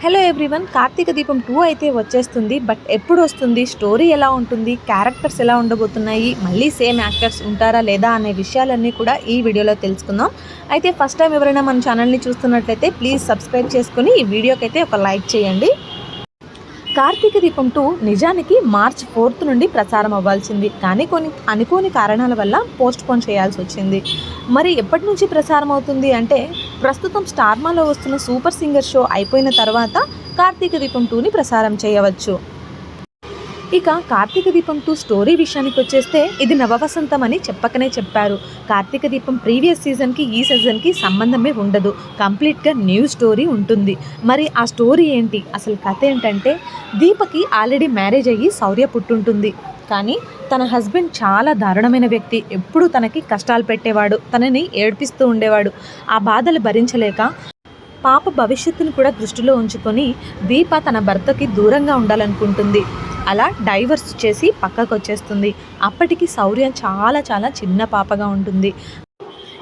Hello everyone Karthika దీపం two అయితే వచ్చేస్తుంది బట్ ఎప్పుడు వస్తుంది? స్టోరీ ఎలా ఉంటుంది? క్యారెక్టర్స్ ఎలా ఉండబోతున్నాయి? మళ్ళీ సేమ్ యాక్టర్స్ ఉంటారా లేదా అనే విషయాలన్నీ కూడా ఈ వీడియోలో తెలుసుకుందాం. అయితే ఫస్ట్ టైం ఎవరైనా మన ఛానల్ని చూస్తున్నట్లయితే ప్లీజ్ సబ్స్క్రైబ్ చేసుకుని ఈ వీడియోకి అయితే ఒక లైక్ చేయండి. కార్తీక దీపం టూ నిజానికి మార్చ్ ఫోర్త్ నుండి ప్రసారం అవ్వాల్సింది. కానీ కొన్ని అనుకోని కారణాల వల్ల పోస్ట్ పోన్ చేయాల్సి వచ్చింది. మరి ఎప్పటి నుంచి ప్రసారం అవుతుంది అంటే ప్రస్తుతం స్టార్మాలో వస్తున్న సూపర్ సింగర్ షో అయిపోయిన తర్వాత కార్తీక దీపం టూని ప్రసారం చేయవచ్చు. ఇక కార్తీక దీపం టూ స్టోరీ విషయానికి వచ్చేస్తే ఇది నవవసంతం అని చెప్పకనే చెప్పారు. కార్తీక దీపం ప్రీవియస్ సీజన్కి ఈ సీజన్కి సంబంధమే ఉండదు. కంప్లీట్గా న్యూ స్టోరీ ఉంటుంది. మరి ఆ స్టోరీ ఏంటి? అసలు కథ ఏంటంటే దీపకి ఆల్రెడీ మ్యారేజ్ అయ్యి శౌర్య పుట్టుంటుంది. కానీ తన హస్బెండ్ చాలా దారుణమైన వ్యక్తి. ఎప్పుడూ తనకి కష్టాలు పెట్టేవాడు. తనని ఏడ్పిస్తూ ఉండేవాడు. ఆ బాధలు భరించలేక పాప భవిష్యత్తును కూడా దృష్టిలో ఉంచుకొని దీప తన భర్తకి దూరంగా ఉండాలనుకుంటుంది. అలా డైవర్స్ చేసి పక్కకు వచ్చేస్తుంది అప్పటికి శౌర్య చాలా చాలా చిన్న పాపగా ఉంటుంది.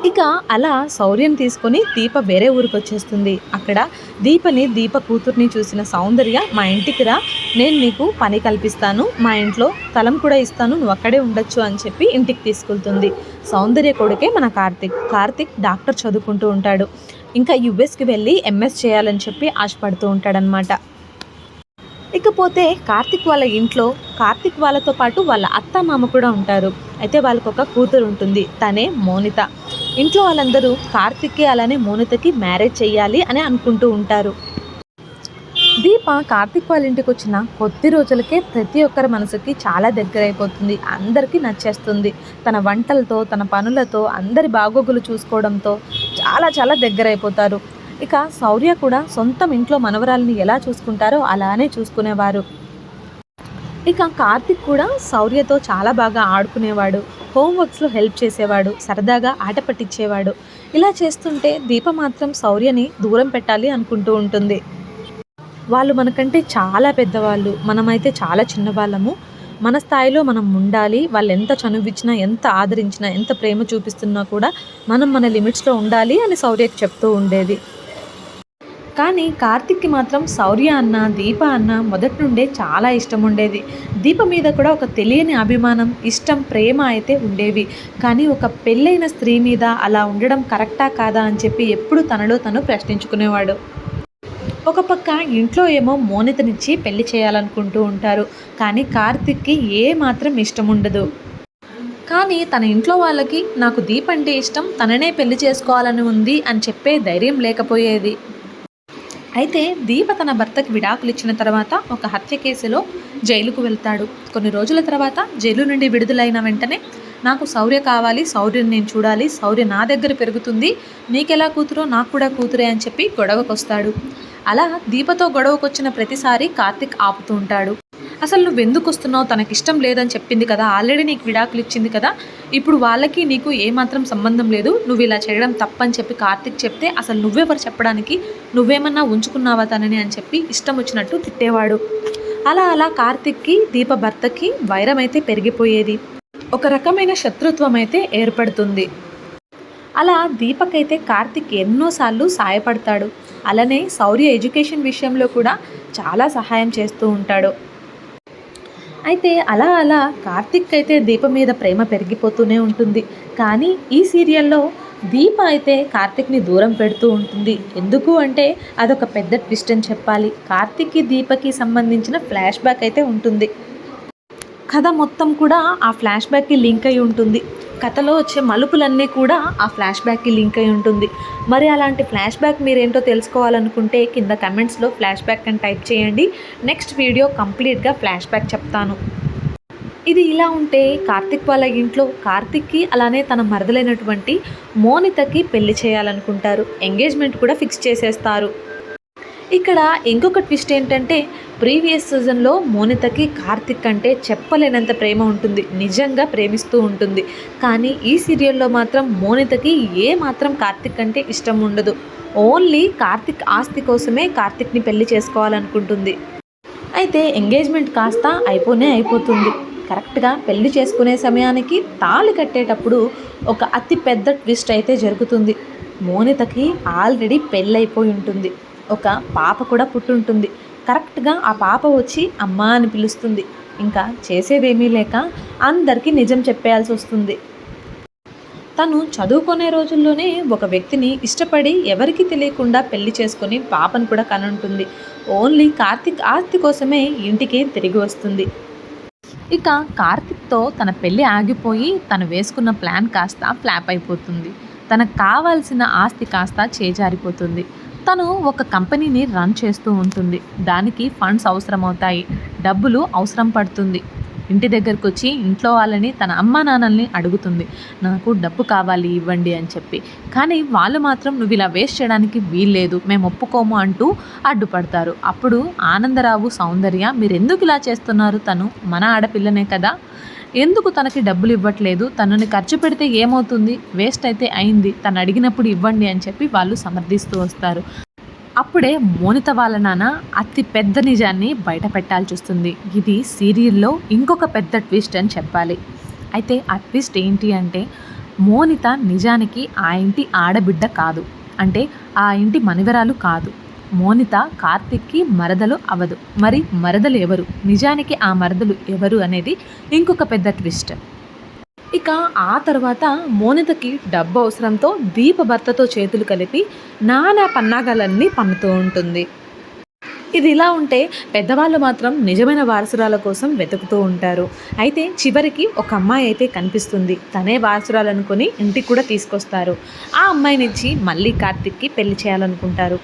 ఇక అలా శౌర్యం తీసుకొని దీప వేరే ఊరికి వచ్చేస్తుంది అక్కడ దీపని దీప కూతుర్ని చూసిన సౌందర్య మా ఇంటికి రా నేను నీకు పని కల్పిస్తాను. మా ఇంట్లో తలం కూడా ఇస్తాను. నువ్వు అక్కడే ఉండొచ్చు అని చెప్పి ఇంటికి తీసుకెళ్తుంది. సౌందర్య కొడుకే మన కార్తిక్. కార్తిక్ డాక్టర్ చదువుకుంటూ ఉంటాడు. ఇంకా యుఎస్కి వెళ్ళి ఎంఎస్ చేయాలని చెప్పి ఆశపడుతూ ఉంటాడనమాట ఇకపోతే కార్తిక్ వాళ్ళ ఇంట్లో కార్తిక్ వాళ్ళతో పాటు వాళ్ళ అత్త మామ కూడా ఉంటారు. అయితే వాళ్ళకు ఒక కూతురు ఉంటుంది. తనే మోనిత. ఇంట్లో వాళ్ళందరూ కార్తిక్కి అలానే మోనితకి మ్యారేజ్ చేయాలి అని అనుకుంటూ ఉంటారు. దీప కార్తిక్ వాళ్ళ ఇంటికి వచ్చిన కొద్ది రోజులకే ప్రతి ఒక్కరి మనసుకి చాలా దగ్గర అయిపోతుంది అందరికీ నచ్చేస్తుంది. తన వంటలతో తన పనులతో అందరి బాగోగులు చూసుకోవడంతో చాలా చాలా దగ్గర అయిపోతారు ఇక శౌర్య కూడా సొంతం ఇంట్లో మనవరాలని ఎలా చూసుకుంటారో అలానే చూసుకునేవారు. ఇక కార్తిక్ కూడా శౌర్యతో చాలా బాగా ఆడుకునేవాడు. హోంవర్క్స్లో హెల్ప్ చేసేవాడు. సరదాగా ఆట పట్టించేవాడు. ఇలా చేస్తుంటే దీప మాత్రం శౌర్యని దూరం పెట్టాలి అనుకుంటూ ఉంటుంది. వాళ్ళు మనకంటే చాలా పెద్దవాళ్ళు. మనమైతే చాలా చిన్నవాళ్ళము. మన స్థాయిలో మనం ఉండాలి. వాళ్ళు ఎంత చనువిచ్చినా ఎంత ఆదరించినా ఎంత ప్రేమ చూపిస్తున్నా కూడా మనం మన లిమిట్స్లో ఉండాలి అని శౌర్యకి చెప్తూ ఉండేది. కానీ కార్తిక్కి మాత్రం శౌర్య అన్న దీప అన్న మొదటి నుండే చాలా ఇష్టం ఉండేది. దీప మీద కూడా ఒక తెలియని అభిమానం ఇష్టం ప్రేమ అయితే ఉండేవి. కానీ ఒక పెళ్ళైన స్త్రీ మీద అలా ఉండడం కరెక్టా కాదా అని చెప్పి ఎప్పుడు తనలో తను ప్రశ్నించుకునేవాడు. ఒక పక్క ఇంట్లో ఏమో మోనితనిచ్చి పెళ్ళి చేయాలనుకుంటూ ఉంటారు. కానీ కార్తిక్కి ఏ మాత్రం ఇష్టం ఉండదు. కానీ తన ఇంట్లో వాళ్ళకి నాకు దీప్ అంటే ఇష్టం తననే పెళ్ళి చేసుకోవాలని ఉంది అని చెప్పే ధైర్యం లేకపోయేది. అయితే దీప తన భర్తకి విడాకులు ఇచ్చిన తర్వాత ఒక హత్య కేసులో జైలుకు వెళ్తాడు. కొన్ని రోజుల తర్వాత జైలు నుండి విడుదలైన వెంటనే నాకు శౌర్య కావాలి శౌర్యని నేను చూడాలి శౌర్య నా దగ్గర పెరుగుతుంది నీకెలా కూతురో నాకు కూడా కూతురే అని చెప్పి గొడవకు వస్తాడు అలా దీపతో గొడవకు వచ్చిన ప్రతిసారి కార్తిక్ ఆపుతూ ఉంటాడు. అసలు నువ్వు ఎందుకు వస్తున్నావు? తనకిష్టం లేదని చెప్పింది కదా. ఆల్రెడీ నీకు విడాకులు ఇచ్చింది కదా. ఇప్పుడు వాళ్ళకి నీకు ఏమాత్రం సంబంధం లేదు. నువ్వు ఇలా చేయడం తప్పని చెప్పి కార్తిక్ చెప్తే అసలు నువ్వెవరు చెప్పడానికి? నువ్వేమన్నా ఉంచుకున్నావా తనని అని చెప్పి ఇష్టం వచ్చినట్టు తిట్టేవాడు. అలా అలా కార్తిక్కి దీప భర్తకి వైరం అయితే పెరిగిపోయేది. ఒక రకమైన శత్రుత్వం అయితే ఏర్పడుతుంది. అలా దీపక్ అయితే కార్తిక్ ఎన్నోసార్లు సాయపడతాడు. అలానే శౌర్య ఎడ్యుకేషన్ విషయంలో కూడా చాలా సహాయం చేస్తూ ఉంటాడు. అయితే అలా అలా కార్తిక్ అయితే దీప మీద ప్రేమ పెరిగిపోతూనే ఉంటుంది. కానీ ఈ సీరియల్లో దీప అయితే కార్తిక్ని దూరం పెడుతూ ఉంటుంది. ఎందుకు అంటే అదొక పెద్ద ట్విస్ట్ అని చెప్పాలి. కార్తిక్కి దీపకి సంబంధించిన ఫ్లాష్ బ్యాక్ అయితే ఉంటుంది. కథ మొత్తం కూడా ఆ ఫ్లాష్ బ్యాక్కి లింక్ అయి ఉంటుంది. కథలో వచ్చే మలుపులన్నీ కూడా ఆ ఫ్లాష్ బ్యాక్కి లింక్ అయి ఉంటుంది. మరి అలాంటి ఫ్లాష్ బ్యాక్ మీరేంటో తెలుసుకోవాలనుకుంటే కింద కమెంట్స్లో ఫ్లాష్ బ్యాక్ అని టైప్ చేయండి. నెక్స్ట్ వీడియో కంప్లీట్గా ఫ్లాష్ బ్యాక్ చెప్తాను. ఇది ఇలా ఉంటే కార్తిక్ వాళ్ళ ఇంట్లో కార్తిక్కి అలానే తన మరదలైనటువంటి మోనితకి పెళ్ళి చేయాలనుకుంటారు. ఎంగేజ్మెంట్ కూడా ఫిక్స్ చేసేస్తారు. ఇక్కడ ఇంకొక ట్విస్ట్ ఏంటంటే ప్రీవియస్ సీజన్లో మోనితకి కార్తిక్ అంటే చెప్పలేనంత ప్రేమ ఉంటుంది నిజంగా ప్రేమిస్తూ ఉంటుంది. కానీ ఈ సీరియల్లో మాత్రం మోనితకి ఏ మాత్రం కార్తిక్ అంటే ఇష్టం ఉండదు. ఓన్లీ కార్తిక్ ఆస్తి కోసమే కార్తిక్ని పెళ్ళి చేసుకోవాలనుకుంటుంది. అయితే ఎంగేజ్మెంట్ కాస్త అయిపోనే అయిపోతుంది. కరెక్ట్గా పెళ్ళి చేసుకునే సమయానికి తాళి కట్టేటప్పుడు ఒక అతి పెద్ద ట్విస్ట్ అయితే జరుగుతుంది. మోనితకి ఆల్రెడీ పెళ్ళైపోయి ఉంటుంది. ఒక పాప కూడా పుట్టుంటుంది. కరెక్ట్గా ఆ పాప వచ్చి అమ్మ అని పిలుస్తుంది. ఇంకా చేసేదేమీ లేక అందరికీ నిజం చెప్పేయాల్సి వస్తుంది. తను చదువుకునే రోజుల్లోనే ఒక వ్యక్తిని ఇష్టపడి ఎవరికి తెలియకుండా పెళ్ళి చేసుకొని పాపను కూడా కనుంటుంది. ఓన్లీ కార్తిక్ ఆస్తి కోసమే ఇంటికి తిరిగి వస్తుంది. ఇక కార్తిక్తో తన పెళ్ళి ఆగిపోయి తను వేసుకున్న ప్లాన్ కాస్త ఫ్లాప్ అయిపోతుంది. తనకు కావాల్సిన ఆస్తి కాస్త చేజారిపోతుంది. తను ఒక కంపెనీని రన్ చేస్తూ ఉంటుంది. దానికి ఫండ్స్ అవసరమవుతాయి. డబ్బులు అవసరం పడుతుంది. ఇంటి దగ్గరకు వచ్చి ఇంట్లో వాళ్ళని తన అమ్మా నాన్నల్ని అడుగుతుంది. నాకు డబ్బు కావాలి ఇవ్వండి అని చెప్పి. కానీ వాళ్ళు మాత్రం నువ్వు ఇలా వేస్ట్ చేయడానికి వీల్లేదు. మేము ఒప్పుకోము అంటూ అడ్డుపడతారు. అప్పుడు ఆనందరావు సౌందర్య మీరు ఎందుకు ఇలా చేస్తున్నారు తను? మన ఆడపిల్లనే కదా. ఎందుకు తనకి డబ్బులు ఇవ్వట్లేదు? తనని ఖర్చు పెడితే ఏమవుతుంది? వేస్ట్ అయితే అయింది. తను అడిగినప్పుడు ఇవ్వండి అని చెప్పి వాళ్ళు సమర్థిస్తూ వస్తారు. అప్పుడే మోనిత వాళ్ళ నాన్న అతి పెద్ద నిజాన్ని బయట పెట్టాల్సి వస్తుంది. ఇది సీరియల్లో ఇంకొక పెద్ద ట్విస్ట్ అని చెప్పాలి. అయితే ఆ ట్విస్ట్ ఏంటి అంటే మోనిత నిజానికి ఆ ఇంటి ఆడబిడ్డ కాదు. అంటే ఆ ఇంటి మనివరాలు కాదు. మోనిత కార్తిక్కి మరదలు అవదు. మరి మరదలు ఎవరు? నిజానికి ఆ మరదలు ఎవరు అనేది ఇంకొక పెద్ద ట్విస్ట్. ఇక ఆ తర్వాత మోనితకి డబ్బు అవసరంతో దీప భర్తతో చేతులు కలిపి నానా పన్నాగాలన్నీ పన్నుతూ ఉంటుంది. ఇది ఇలా ఉంటే పెద్దవాళ్ళు మాత్రం నిజమైన వారసురాల కోసం వెతుకుతూ ఉంటారు. అయితే చివరికి ఒక అమ్మాయి అయితే కనిపిస్తుంది. తనే వారసురాలు అనుకుని ఇంటికి కూడా తీసుకొస్తారు. ఆ అమ్మాయి నుంచి మళ్ళీ కార్తిక్కి పెళ్ళి చేయాలనుకుంటారు.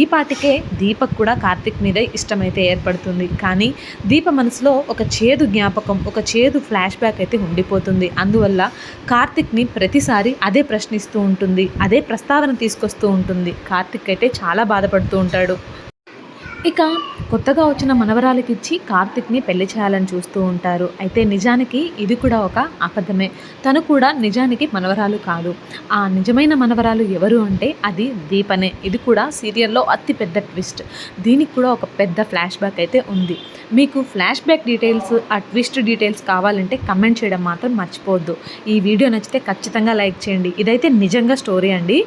ఈ పాటికే దీపక్ కూడా కార్తిక్ మీద ఇష్టమైతే ఏర్పడుతుంది. కానీ దీప మనసులో ఒక చేదు జ్ఞాపకం ఒక చేదు ఫ్లాష్ బ్యాక్ అయితే ఉండిపోతుంది. అందువల్ల కార్తిక్ని ప్రతిసారి అదే ప్రశ్నిస్తూ ఉంటుంది. అదే ప్రస్తావన తీసుకొస్తూ ఉంటుంది. కార్తిక్ అయితే చాలా బాధపడుతూ ఉంటాడు. ఇక కొత్తగా వచ్చిన మనవరాలకి ఇచ్చి కార్తిక్ని పెళ్ళి చేయాలని చూస్తూ ఉంటారు. అయితే నిజానికి ఇది కూడా ఒక అబద్ధమే. తను కూడా నిజానికి మనవరాలు కాదు. ఆ నిజమైన మనవరాలు ఎవరు అంటే అది దీపనే. ఇది కూడా సీరియల్లో అతి పెద్ద ట్విస్ట్. దీనికి కూడా ఒక పెద్ద ఫ్లాష్ బ్యాక్ అయితే ఉంది. మీకు ఫ్లాష్ బ్యాక్ డీటెయిల్స్ ఆ ట్విస్ట్ డీటెయిల్స్ కావాలంటే కమెంట్ చేయడం మాత్రం మర్చిపోవద్దు. ఈ వీడియో నచ్చితే ఖచ్చితంగా లైక్ చేయండి. ఇదైతే నిజంగా స్టోరీ అండి.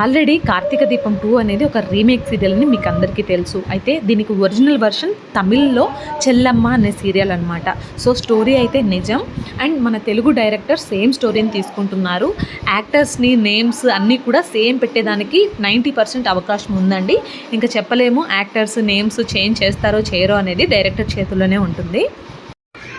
ఆల్రెడీ కార్తీక దీపం టూ అనేది ఒక రీమేక్ సీరియల్ అని మీకు అందరికీ తెలుసు. అయితే దీనికి ఒరిజినల్ వర్షన్ తమిళ్ళో చెల్లమ్మ అనే సీరియల్ అనమాట సో స్టోరీ అయితే నిజం. అండ్ మన తెలుగు డైరెక్టర్ సేమ్ స్టోరీని తీసుకుంటున్నారు. యాక్టర్స్ని నేమ్స్ అన్నీ కూడా సేమ్ పెట్టేదానికి నైంటీ పర్సెంట్ అవకాశం ఉందండి. ఇంకా చెప్పలేము యాక్టర్స్ నేమ్స్ చేంజ్ చేస్తారో చేయరో అనేది డైరెక్టర్ చేతుల్లోనే ఉంటుంది.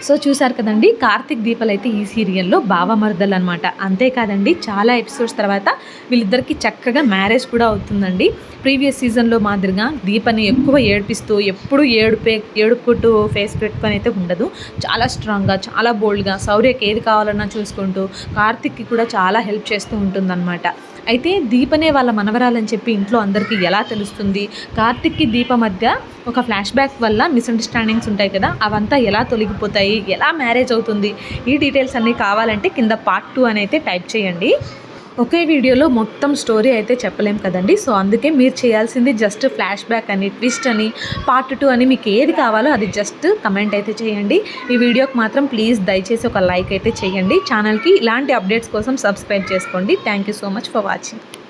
సో చూశారు కదండి కార్తిక్ దీపలు అయితే ఈ సీరియల్లో బావమర్దలు అనమాట అంతేకాదండి చాలా ఎపిసోడ్స్ తర్వాత వీళ్ళిద్దరికి చక్కగా మ్యారేజ్ కూడా అవుతుందండి. ప్రీవియస్ సీజన్లో మాదిరిగా దీపని ఎక్కువ ఏడిపిస్తూ ఎప్పుడు ఏడుపే ఏడుపుకుంటూ ఫేస్ పెట్టుకొని అయితే ఉండదు. చాలా స్ట్రాంగ్గా చాలా బోల్డ్గా శౌర్యకి ఏది కావాలన్నా చూసుకుంటూ కార్తిక్కి కూడా చాలా హెల్ప్ చేస్తూ ఉంటుందన్నమాట. అయితే దీపనే వాళ్ళ మనవరాలని చెప్పి ఇంట్లో అందరికీ ఎలా తెలుస్తుంది? కార్తిక్కి దీప మధ్య ఒక ఫ్లాష్ బ్యాక్ వల్ల మిస్అండర్స్టాండింగ్స్ ఉంటాయి కదా అవంతా ఎలా తొలగిపోతాయి ఎలా మ్యారేజ్ అవుతుంది? ఈ డీటెయిల్స్ అన్నీ కావాలంటే కింద పార్ట్ టూ అని అయితే టైప్ చేయండి. ఒకే వీడియోలో మొత్తం స్టోరీ అయితే చెప్పలేం కదండి. సో అందుకే మీరు చేయాల్సింది జస్ట్ ఫ్లాష్ బ్యాక్ అని ట్విస్ట్ అని పార్ట్ టూ అని మీకు ఏది కావాలో అది జస్ట్ కమెంట్ అయితే చేయండి. ఈ వీడియోకి మాత్రం ప్లీజ్ దయచేసి ఒక లైక్ అయితే చేయండి. ఛానల్కి ఇలాంటి అప్డేట్స్ కోసం సబ్స్క్రైబ్ చేసుకోండి. Thank you so much for watching